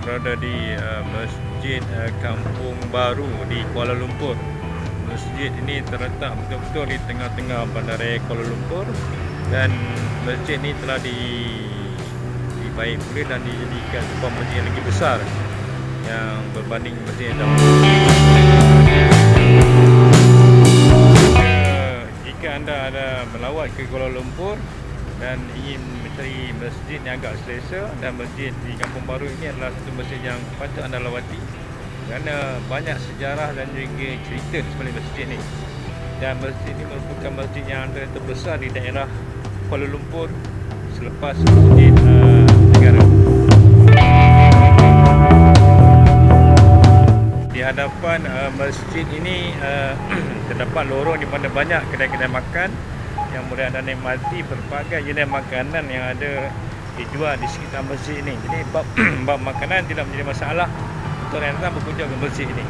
berada di uh, Masjid uh, Kampung Baru di Kuala Lumpur. Masjid ini terletak betul-betul di tengah-tengah bandaraya Kuala Lumpur dan masjid ini telah di dibaik pulih dan dijadikan sebuah masjid yang lagi besar yang berbanding masjid yang dahulu. Jika- Jika anda ada melawat ke Kuala Lumpur dan ingin mencari masjid yang agak selesa dan masjid di Kampung Baru ini adalah satu masjid yang patut anda lawati kerana banyak sejarah dan juga cerita di sebalik masjid ini dan masjid ini merupakan masjid yang antara terbesar di daerah Kuala Lumpur selepas masjid uh, negara. Di hadapan uh, masjid ini uh, terdapat lorong di mana banyak kedai-kedai makan yang boleh anda nikmati berbagai jenis makanan yang ada dijual di sekitar masjid ini. Jadi bab, bab makanan tidak menjadi masalah untuk yang datang berkunjung ke masjid ini.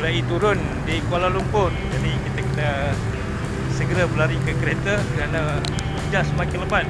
Mulai turun di Kuala Lumpur. Jadi kita kena segera berlari ke kereta kerana hujan semakin lebat.